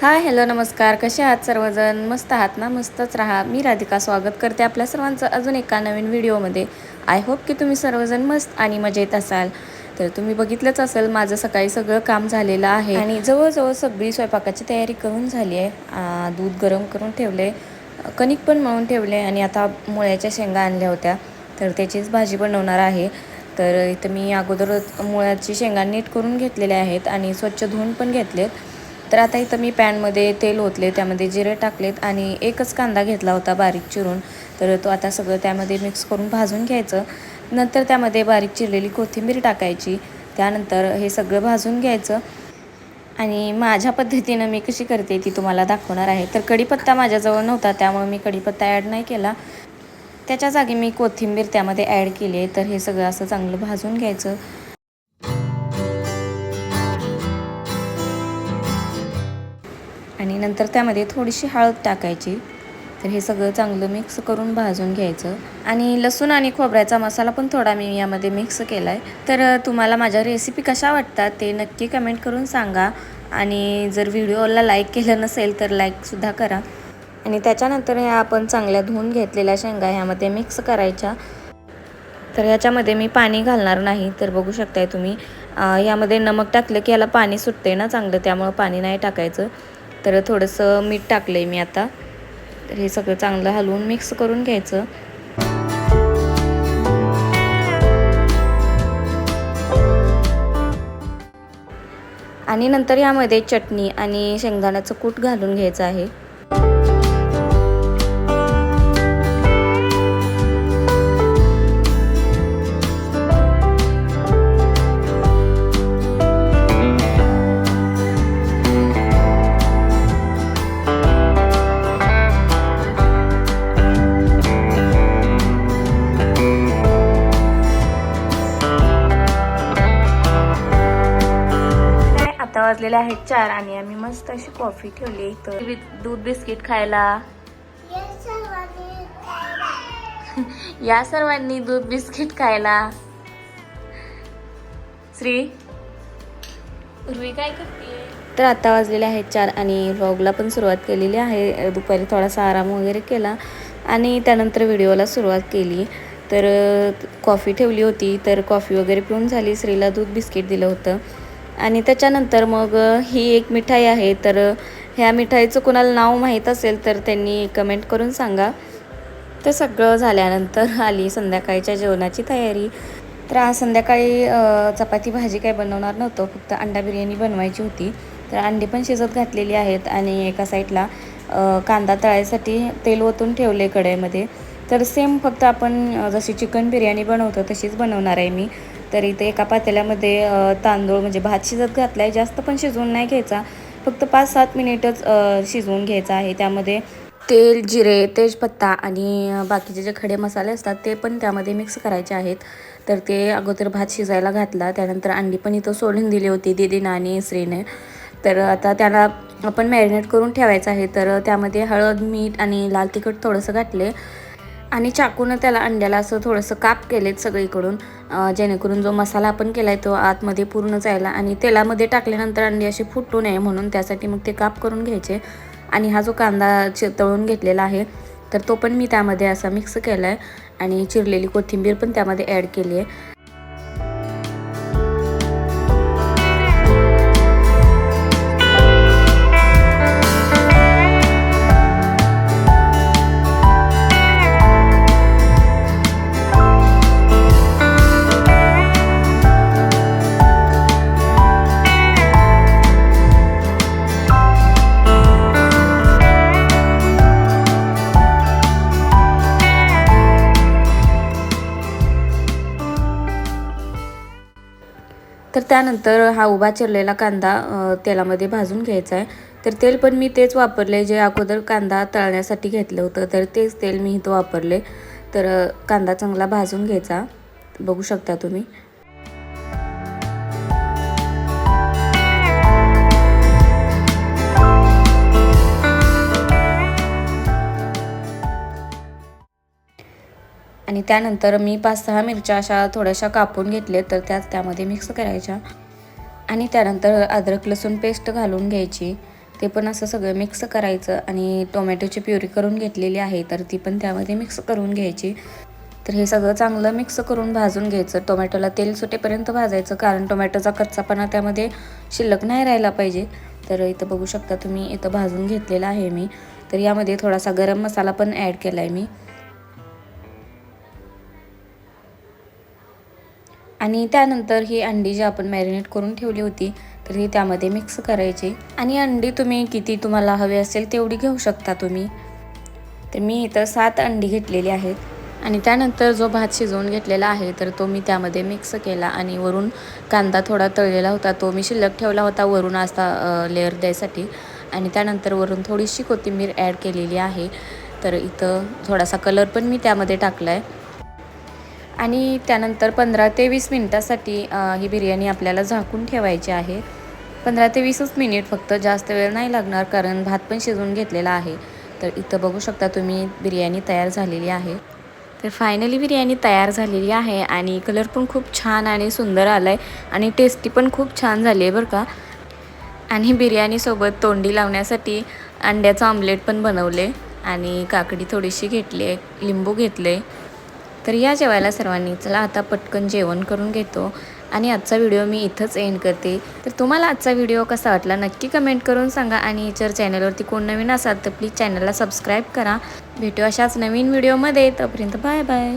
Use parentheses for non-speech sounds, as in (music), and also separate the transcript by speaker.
Speaker 1: Hi hello नमस्कार. कसे आहात सर्वजण? मस्त आहात ना? मस्तच राहा. मी राधिका स्वागत करते आपल्या सर्वांचं अजून एका नवीन व्हिडिओमध्ये. आय होप की तुम्ही सर्वजण मस्त आणि मजेत असाल. तर तुम्ही बघितलंच असेल माझं सकाळी सगळं काम झालेलं आहे. आणि जवळजवळ सगळी स्वयंपाकाची तयारी करून झाली आहे. दूध गरम करून ठेवले कणिक पण मळून ठेवले आणि आता मुळ्याच्या शेंगा आणल्या होत्या. तर त्याचीच भाजी बनवणार आहे. तर इथं मी अगोदर मुळ्याची शेंगा नीट करून घेतलेल्या आहेत आणि स्वच्छ धुवून पण घेतलेत. तर आता इथं मी पॅनमध्ये तेल ओतले त्यामध्ये जिरे टाकलेत आणि एकच कांदा घेतला होता बारीक चिरून. तर तो आता सगळं त्यामध्ये मिक्स करून भाजून घ्यायचं. नंतर त्यामध्ये बारीक चिरलेली कोथिंबीर टाकायची. त्यानंतर हे सगळं भाजून घ्यायचं. आणि माझ्या पद्धतीनं मी कशी करते ती तुम्हाला दाखवणार आहे. तर कढीपत्ता माझ्याजवळ नव्हता त्यामुळे मी कढीपत्ता ॲड नाही केला. त्याच्या जागी मी कोथिंबीर त्यामध्ये ॲड केली आहे. तर हे सगळं असं चांगलं भाजून घ्यायचं. आणि नंतर त्यामध्ये थोडीशी हळद टाकायची. तर हे सगळं चांगलं मिक्स करून भाजून घ्यायचं. आणि लसूण आणि खोबऱ्याचा मसाला पण थोडा मी यामध्ये मिक्स केला आहे तर तुम्हाला माझ्या रेसिपी कशा वाटतात ते नक्की कमेंट करून सांगा. आणि जर व्हिडिओला लाईक केलं नसेल तर लाईकसुद्धा करा. आणि त्याच्यानंतर ह्या आपण चांगल्या धुवून घेतलेल्या शेंगा ह्यामध्ये मिक्स करायच्या. तर ह्याच्यामध्ये मी पाणी घालणार नाही. तर बघू शकताय तुम्ही. यामध्ये नमक टाकलं की याला पाणी सुटते ना चांगलं त्यामुळं पाणी नाही टाकायचं. तर थोडंसं मीठ टाकलं आहे मी आता. तर हे सगळं चांगलं हलवून मिक्स करून घ्यायचं. आणि नंतर यामध्ये चटणी आणि शेंगदाण्याचं कूट घालून घ्यायचं आहे. वाजलेले आहेत चार आणि आम्ही मस्त अशी कॉफी ठेवली तर दूध बिस्किट खायला. (laughs) या सर्वांनी दूध बिस्किट खायला. श्री? उर्वी काय करते तर आता वाजलेले आहेत चार आणि व्लॉगला पण सुरुवात केलेली आहे. दुपारी थोडासा आराम वगैरे केला आणि त्यानंतर व्हिडिओला सुरुवात केली. तर कॉफी ठेवली होती. तर कॉफी वगैरे पिऊन झाली. श्रीला दूध बिस्किट दिलं होतं. आणि त्याच्यानंतर मग ही एक मिठाई आहे तर ह्या मिठाईचं कोणाला नाव माहीत असेल तर त्यांनी कमेंट करून सांगा. ते सगळं झाल्यानंतर (laughs) आली संध्याकाळच्या जेवणाची तयारी. तर आज संध्याकाळी चपाती भाजी काय बनवणार नव्हतं फक्त अंडा बिर्याणी बनवायची होती. तर अंडी पण शिजत घातलेली आहेत आणि एका साईडला कांदा तळायसाठी तेल ओतून ठेवले कढईमध्ये. तर सेम फक्त आपण जशी चिकन बिर्याणी बनवतो तशीच बनवणार आहे मी. तर इथे एका पातेल्यामध्ये तांदूळ म्हणजे भात शिजत घातला आहे जास्त पण शिजवून नाही घ्यायचा. फक्त पाच सात मिनिटच शिजवून घ्यायचा आहे. त्यामध्ये तेल जिरे तेजपत्ता आणि बाकीचे जे खडे मसाले असतात ते पण त्यामध्ये मिक्स करायचे आहेत. तर ते अगोदर भात शिजायला घातला. त्यानंतर अंडी पण इथं सोडून दिली होती दिदीनं आणि श्रीने. तर आता त्याला आपण मॅरिनेट करून ठेवायचं आहे. तर त्यामध्ये हळद मीठ आणि लाल तिखट थोडंसं घातले. आणि चाकूनं त्याला अंड्याला असं थोडंसं काप केलेत सगळीकडून. जेणेकरून जो मसाला आपण केला आहे तो आतमध्ये पूर्ण जायला आणि तेलामध्ये टाकल्यानंतर अंडी अशी फुटू नये म्हणून त्यासाठी मग ते काप करून घ्यायचे. आणि हा जो कांदा चि तळून घेतलेला आहे तर तो पण मी त्यामध्ये असा मिक्स केला आहे आणि चिरलेली कोथिंबीर पण त्यामध्ये ॲड केली आहे तर त्यानंतर हा उभा चिरलेला कांदा तेलामध्ये भाजून घ्यायचा आहे. तर तेल पण मी तेच वापरले जे अगोदर कांदा तळण्यासाठी घेतलं होतं. तर तेच तेल मी इथं वापरले. तर कांदा चांगला भाजून घ्यायचा. बघू शकता तुम्ही. आणि त्यानंतर मी पाच सहा मिरच्या अशा थोड्याशा कापून घेतल्या तर त्याच त्यामध्ये मिक्स करायच्या. आणि त्यानंतर अद्रक लसूण पेस्ट घालून घ्यायची. ते पण असं सगळं मिक्स करायचं आणि टोमॅटोची प्युरी करून घेतलेली आहे तर ती पण त्यामध्ये मिक्स करून घ्यायची. तर हे सगळं चांगलं मिक्स करून भाजून घ्यायचं. टोमॅटोला तेल सुटेपर्यंत भाजायचं कारण टोमॅटोचा कच्चापणा त्यामध्ये शिल्लक नाही राहिला पाहिजे. तर इथं बघू शकता तुम्ही इथं भाजून घेतलेला आहे मी. तर यामध्ये थोडासा गरम मसाला पण ॲड केला आहे मी. आणि त्यानंतर ही अंडी जी आपण मॅरिनेट करून ठेवली होती तर ही त्यामध्ये मिक्स करायची. आणि अंडी तुम्ही किती तुम्हाला हवे असेल तेवढी घेऊ शकता तुम्ही. तर मी इथं सात अंडी घेतलेली आहेत. आणि त्यानंतर जो भात शिजवून घेतलेला आहे तर तो मी त्यामध्ये मिक्स केला आणि वरून कांदा थोडा तळलेला होता तो मी शिल्लक ठेवला होता वरून असा लेअर द्यायसाठी. आणि त्यानंतर वरून थोडीशी कोथिंबीर ॲड केलेली आहे. तर इथं थोडासा कलर पण मी त्यामध्ये टाकला आहे आणि त्यानंतर पंधरा ते वीस मिनटासाठी ही बिर्याणी आपल्याला झाकून ठेवायची आहे. पंधरा ते वीसच मिनिट फक्त जास्त वेळ नाही लागणार कारण भात पण शिजवून घेतलेला आहे. तर इथं बघू शकता तुम्ही बिर्याणी तयार झालेली आहे. तर फायनली बिर्याणी तयार झालेली आहे आणि कलर पण खूप छान आणि सुंदर आला आहे आणि टेस्टी पण खूप छान झाली आहे बरं का. आणि बिर्याणीसोबत तोंडी लावण्यासाठी अंड्याचं ऑमलेट पण बनवले आणि काकडी थोडीशी घेतली आहे लिंबू घेतले तर या जेवायला सर्वांनी चला आता पटकन जेवण करून घेतो. आणि आजचा व्हिडिओ मी इथंच एंड करते. तर तुम्हाला आजचा व्हिडिओ कसा वाटला नक्की कमेंट करून सांगा. आणि जर चॅनलवरती कोण नवीन असाल तर प्लीज चॅनलला सबस्क्राईब करा. भेटू अशाच नवीन व्हिडिओमध्ये तोपर्यंत बाय बाय